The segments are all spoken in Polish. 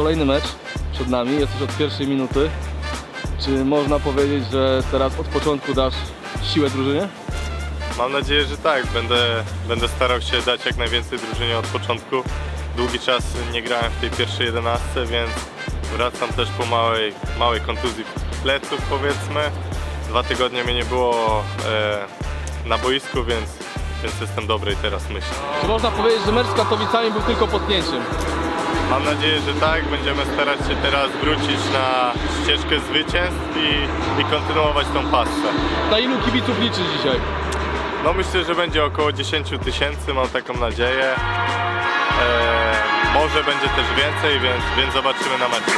kolejny mecz przed nami, jest już od pierwszej minuty. Czy można powiedzieć, że teraz od początku dasz siłę drużynie? Mam nadzieję, że tak. Będę, będę starał się dać jak najwięcej drużynie od początku. Długi czas nie grałem w tej pierwszej jedenastce, więc wracam też po małej, małej kontuzji pleców powiedzmy. Dwa tygodnie mnie nie było e, na boisku, więc, więc jestem dobrej teraz myślę. Czy można powiedzieć, że mecz z Katowicami był tylko potnięciem? Mam nadzieję, że tak. Będziemy starać się teraz wrócić na ścieżkę zwycięstw i, i kontynuować tą pasę. Na ilu kibiców liczysz dzisiaj? No myślę, że będzie około 10 tysięcy, mam taką nadzieję. Eee, może będzie też więcej, więc, więc zobaczymy na meczu.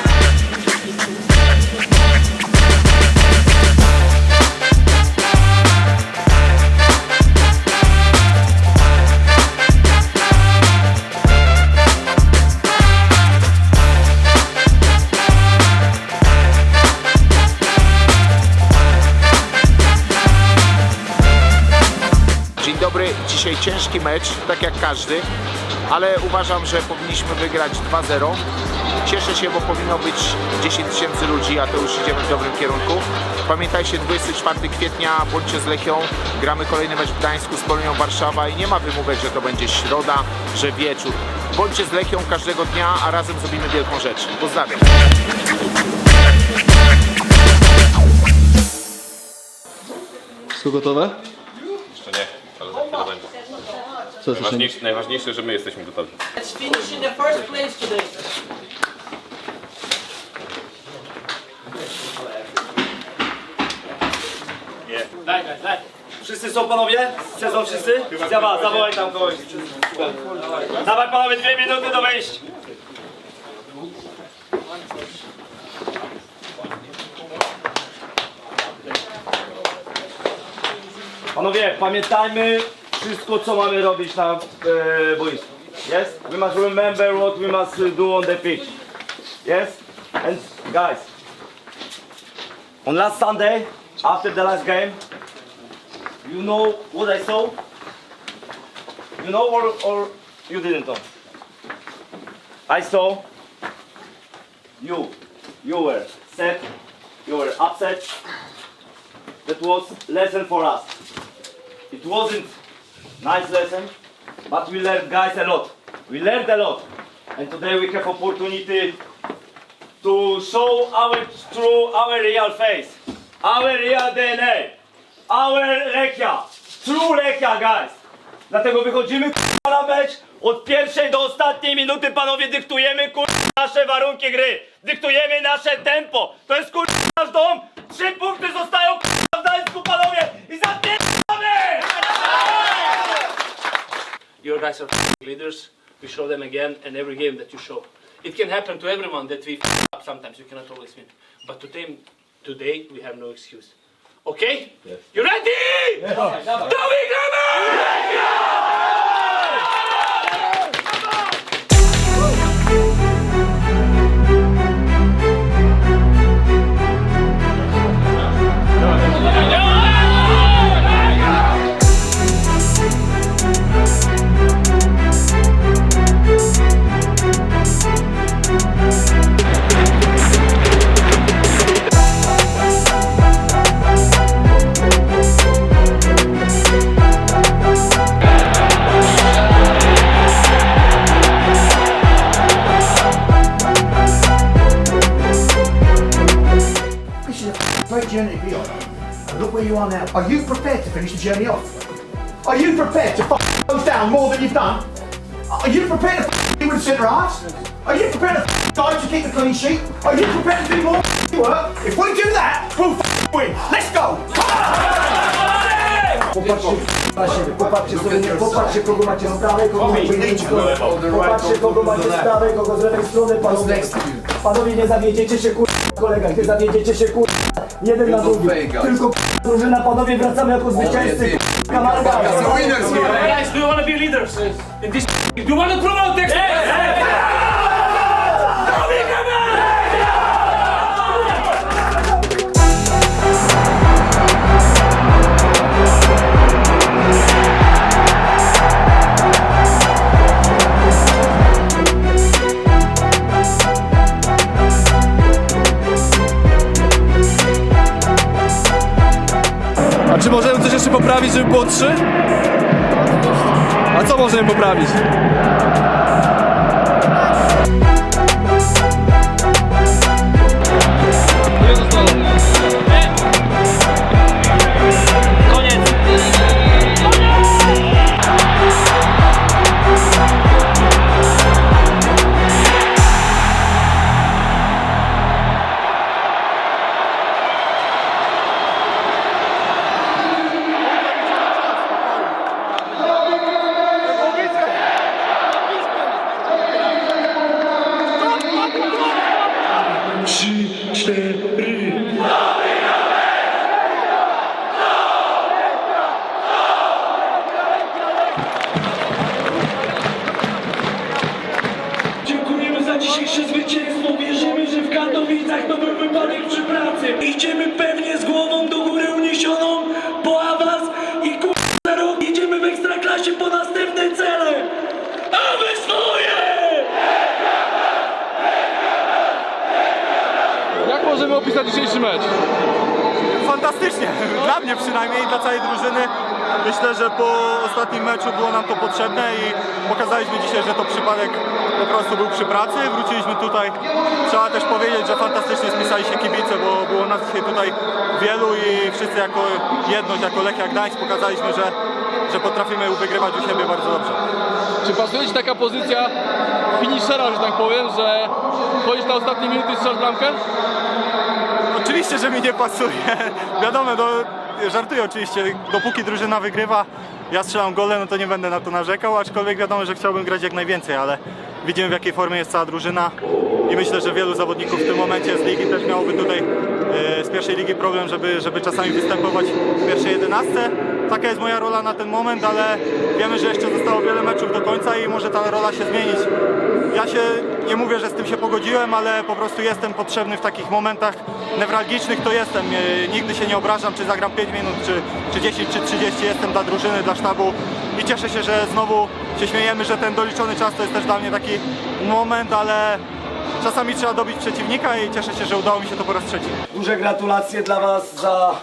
Dzisiaj ciężki mecz, tak jak każdy, ale uważam, że powinniśmy wygrać 2-0. Cieszę się, bo powinno być 10 tysięcy ludzi, a to już idziemy w dobrym kierunku. Pamiętajcie, 24 kwietnia bądźcie z Lechią, gramy kolejny mecz w Gdańsku z Polonią Warszawa i nie ma wymówek, że to będzie środa, że wieczór. Bądźcie z Lechią każdego dnia, a razem zrobimy wielką rzecz. Pozdrawiam. Wszystko gotowe? Jeszcze nie, ale za chwilę będzie. Co jest jeszcze? Najważniejsze, najważniejsze, że my jesteśmy gotowi. Let's finish in the first place today. Daj, daj, daj. Wszyscy są panowie? Sezon wszyscy? Zawa, zawołaj tam kogoś. Dawaj panowie, dwie minuty do wejścia. Panowie, pamiętajmy wszystko, co mamy robić na e, boisku. Yes? We must remember what we must do on the pitch. Yes? And guys, on last Sunday, after the last game, you know what I saw? You know or, or you didn't know? I saw you, you were sad, you were upset. That was lesson for us. It wasn't nice lesson, but we learned guys a lot. We learned a lot. And today we have opportunity to show our true, our real face, our real DNA, our Lechia, true Lechia, guys. Dlatego wychodzimy k***a, na mecz, od pierwszej do ostatniej minuty, panowie, dyktujemy k***a, nasze warunki gry, dyktujemy nasze tempo. To jest k***a, nasz dom, trzy punkty zostają k***a, w Gdańsku, panowie, i zapierdamy! Your guys are leaders. We show them again and every game that you show. It can happen to everyone that we f- up sometimes. You cannot always win. But today, today we have no excuse. Okay? Yes. You ready? Yes. Do we journey off? Are you prepared to f- close down more than you've done? Are you prepared to f- deal with centre halves? Are you prepared to f- dive to keep the clean sheet? Are you prepared to do more f- work? If we do that, we'll f- win. Let's go! Popatrzcie na popatrzcie popatrzcie kogo macie z prawej, kogo macie z. Popatrzcie kogo macie z prawej, kogo z lewej strony, panowie. Panowie nie zawiedziecie się kur... kolega, nie zawiedziecie się kur... jeden na drugi. Tylko kur... drużyna, panowie wracamy jako zwycięzcy. Kamarga. Guys, do you want to be leaders? In this do you want to promote next? Yes! A czy możemy coś jeszcze poprawić, żeby było trzy? A co możemy poprawić? Dziękujemy za dzisiejsze zwycięstwo. Wierzymy, że w Katowicach to był wypadek przy pracy. Idziemy pewnie dzisiejszy mecz? Fantastycznie, dla mnie przynajmniej dla całej drużyny. Myślę, że po ostatnim meczu było nam to potrzebne i pokazaliśmy dzisiaj, że to przypadek po prostu był przy pracy. Wróciliśmy tutaj. Trzeba też powiedzieć, że fantastycznie spisali się kibice, bo było nas dzisiaj tutaj wielu i wszyscy jako jedność, jako Lechia Gdańsk pokazaliśmy, że, że potrafimy wygrywać u siebie bardzo dobrze. Czy pasuje Ci taka pozycja finishera, że tak powiem, że chodzisz na ostatnie minuty i strzelasz bramkę? Oczywiście, że mi nie pasuje. Wiadomo, no, żartuję oczywiście, dopóki drużyna wygrywa, ja strzelam gole, no to nie będę na to narzekał, aczkolwiek wiadomo, że chciałbym grać jak najwięcej, ale widzimy w jakiej formie jest cała drużyna i myślę, że wielu zawodników w tym momencie z ligi też miałoby tutaj e, z pierwszej ligi problem, żeby, żeby czasami występować w pierwszej jedenastce. Taka jest moja rola na ten moment, ale wiemy, że jeszcze zostało wiele meczów do końca i może ta rola się zmienić. Ja się nie mówię, że z tym się pogodziłem, ale po prostu jestem potrzebny w takich momentach newralgicznych, to jestem. E, Nigdy się nie obrażam, czy zagram 5 minut, czy, czy 10, czy 30. Jestem dla drużyny, dla sztabu i cieszę się, że znowu się śmiejemy, że ten doliczony czas to jest też dla mnie taki moment, ale czasami trzeba dobić przeciwnika i cieszę się, że udało mi się to po raz trzeci. Duże gratulacje dla Was za,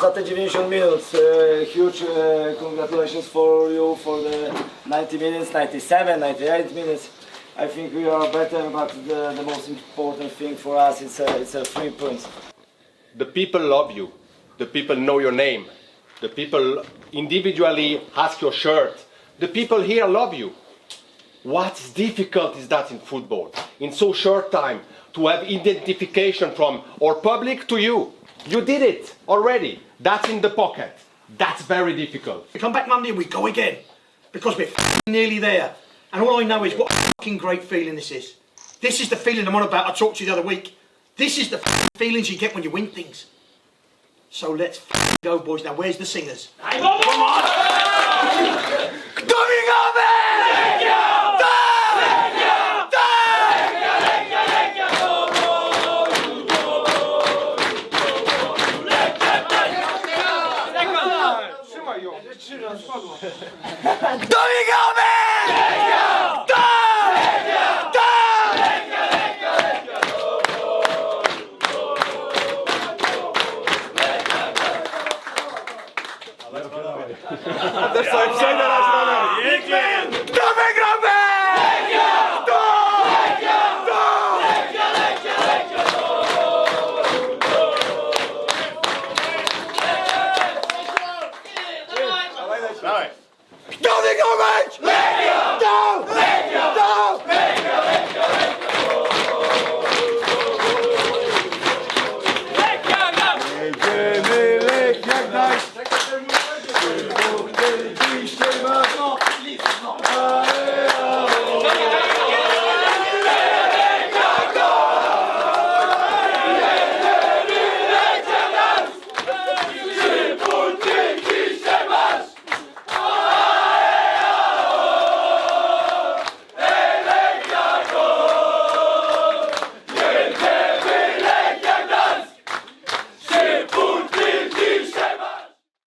za te 90 minut. Uh, huge uh, congratulations for you for the 90 minutes, 97, 98 minutes. I think we are better, but the, the most important thing for us is a, it's a three points. the people love you. The people know your name. The people individually ask your shirt. The people here love you. What's difficult is that in football, in so short time, to have identification from our public to you. You did it already. That's in the pocket. That's very difficult. We come back Monday and we go again because we're f***ing nearly there. And all I know is what a fucking great feeling this is. This is the feeling I'm on about. I talked to you the other week. This is the feelings you get when you win things. So let's f***ing go, boys. Now, where's the singers? Dawaj. Kto wygrał mecz?